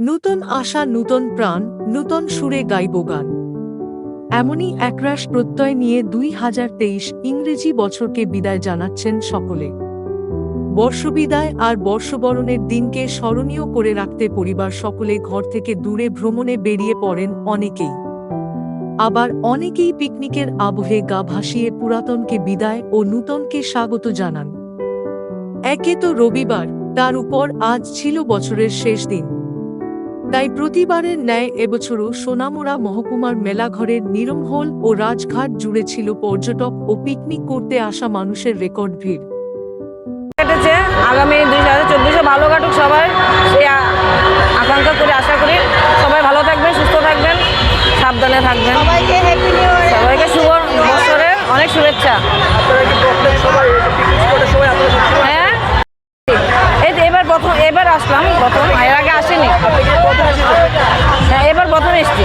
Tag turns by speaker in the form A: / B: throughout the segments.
A: নূতন আশা, নূতন প্রাণ, নূতন সুরে গাইব গান। এমনই একরাশ প্রত্যয় নিয়ে দুই হাজার তেইশ ইংরেজি বছরকে বিদায় জানাচ্ছেন সকলে। বর্ষবিদায় আর বর্ষবরণের দিনকে স্মরণীয় করে রাখতে পরিবার সকলে ঘর থেকে দূরে ভ্রমণে বেরিয়ে পড়েন অনেকেই। আবার অনেকেই পিকনিকের আবহে গা ভাসিয়ে পুরাতনকে বিদায় ও নূতনকে স্বাগত জানান। একে তো রবিবার, তার উপর আজ ছিল বছরের শেষ দিন। তাই প্রতিবারের ন্যায় এবছরও সোনামুড়া মহকুমার মেলাঘরের নিরমহল ও রাজঘাট জুড়ে ছিল পর্যটক ও পিকনিক করতে আসা মানুষের রেকর্ড ভিড়।
B: কেটেছে। আগামী দুই হাজার চব্বিশে ভালো কাটুক সবাই। সেই আ- আকাঙ্ক্ষা করে আশা করি সবাই ভালো থাকবেন সুস্থ থাকবেন সাবধানে থাকবেন।
C: সবাইকে হ্যাপি নিউ
B: সবাইকে শুভ বছরের অনেক শুভেচ্ছা। এই তো এবার প্রথম, এবার আসলাম প্রথম এর আগে আসেনি। হ্যাঁ এবার প্রথম এসছি।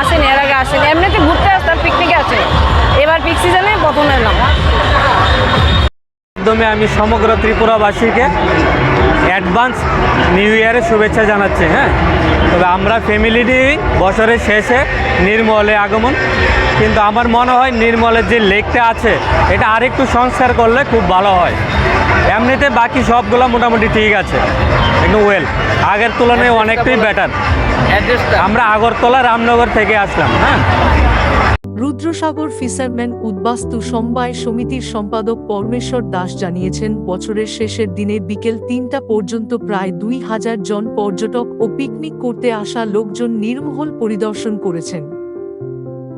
B: আসেনি, এর আগে আসেনি। এমনিতে ঘুরতে আসতাম পিকনিকে আছে এবার পিক সিজনে প্রথম এলাম।
D: মাধ্যমে আমি সমগ্র ত্রিপুরাবাসীকে অ্যাডভান্স নিউ ইয়ারের শুভেচ্ছা জানাচ্ছি হ্যাঁ? তবে আমরা ফ্যামিলিটি বছরের শেষে নির্মলে আগমন। কিন্তু আমার মনে হয় নির্মলের যে লেকটা আছে এটা আরেকটু সংস্কার করলে খুব ভালো হয়। এমনিতে বাকি সবগুলো মোটামুটি ঠিক আছে। কিন্তু ওয়েল আগের তুলনায় অনেকটাই বেটার আমরা আগরতলা রামনগর থেকে আসলাম হ্যাঁ?
A: রুদ্রসাগর ফিশারম্যান উদ্বাস্তু সমবায় সমিতির সম্পাদক পরমেশ্বর দাস জানিয়েছেন, বছরের শেষের দিনে বিকেল তিনটা পর্যন্ত প্রায় দুই হাজার জন পর্যটক ও পিকনিক করতে আসা লোকজন নির্মহল পরিদর্শন করেছেন।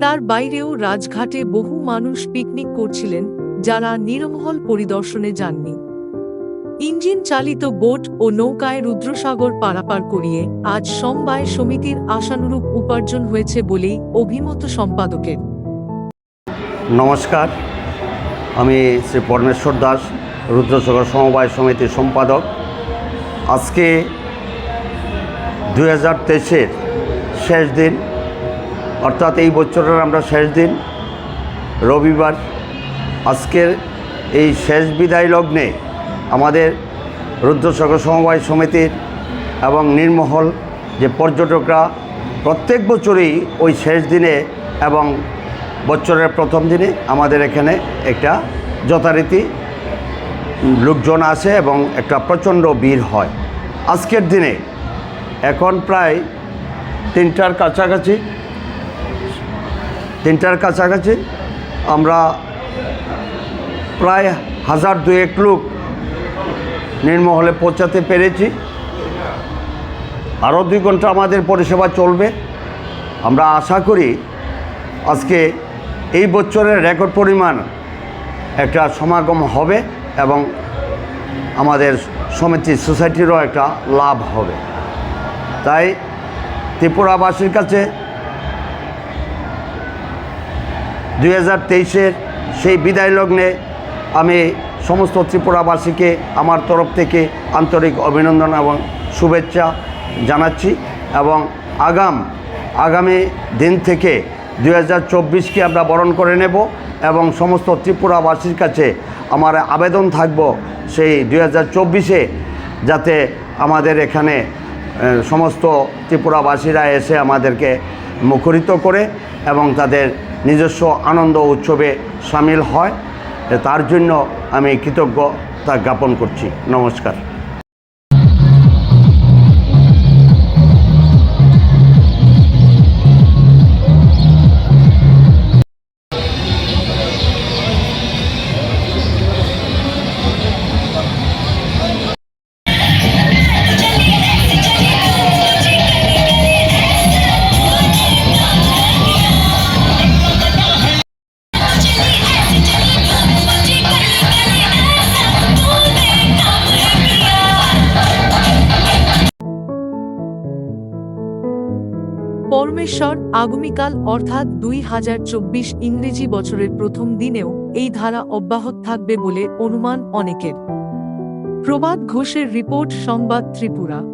A: তার বাইরেও রাজঘাটে বহু মানুষ পিকনিক করছিলেন, যারা নিরমহল পরিদর্শনে যাননি। ইঞ্জিন চালিত বোট ও নৌকায় রুদ্রসাগর পারাপার করিয়ে আজ সমবায় সমিতির আশানুরূপ উপার্জন হয়েছে বলেই অভিমত সম্পাদকের।
E: নমস্কার, আমি শ্রী পরমেশ্বর দাস, রুদ্রসাগর সমবায় সমিতির সম্পাদক। আজকে দুই হাজার তেইশের শেষ দিন, অর্থাৎ এই বছরের আমরা শেষ দিন, রবিবার। আজকের এই শেষ বিদায় লগ্নে আমাদের রুদ্রসাগর সমবায় সমিতির এবং নির্মহল যে পর্যটকরা প্রত্যেক বছরই ওই শেষ দিনে এবং বছরের প্রথম দিনে আমাদের এখানে একটা যথারীতি লোকজন আসে এবং একটা প্রচণ্ড ভিড় হয়। আজকের দিনে এখন প্রায় তিনটার কাছাকাছি তিনটার কাছাকাছি আমরা প্রায় হাজার দুয়েক লোক নির্মহলে পৌঁছাতে পেরেছি। আরও দুই ঘণ্টা আমাদের পরিষেবা চলবে। আমরা আশা করি আজকে এই বছরের রেকর্ড পরিমাণ একটা সমাগম হবে এবং আমাদের সমিতি সোসাইটিরও একটা লাভ হবে। তাই ত্রিপুরাবাসীর কাছে দুই হাজার সেই বিদায় লগ্নে আমি সমস্ত ত্রিপুরাবাসীকে আমার তরফ থেকে আন্তরিক অভিনন্দন এবং শুভেচ্ছা জানাচ্ছি এবং আগাম, আগামী দিন থেকে দু হাজার চব্বিশকে আমরা বরণ করে নেব এবং সমস্ত ত্রিপুরাবাসীর কাছে আমার আবেদন থাকব সেই দু হাজার চব্বিশে যাতে আমাদের এখানে সমস্ত ত্রিপুরাবাসীরা এসে আমাদেরকে মুখরিত করে এবং তাদের নিজস্ব আনন্দ উৎসবে সামিল হয়। তার জন্য আমি কৃতজ্ঞতা জ্ঞাপন করছি। নমস্কার।
A: পরমেশ্বর আগামীকাল অর্থাৎ দুই হাজার চব্বিশ ইংরেজি বছরের প্রথম দিনেও এই ধারা অব্যাহত থাকবে বলে অনুমান অনেকের। প্রবাদ ঘোষের রিপোর্ট, সংবাদ ত্রিপুরা।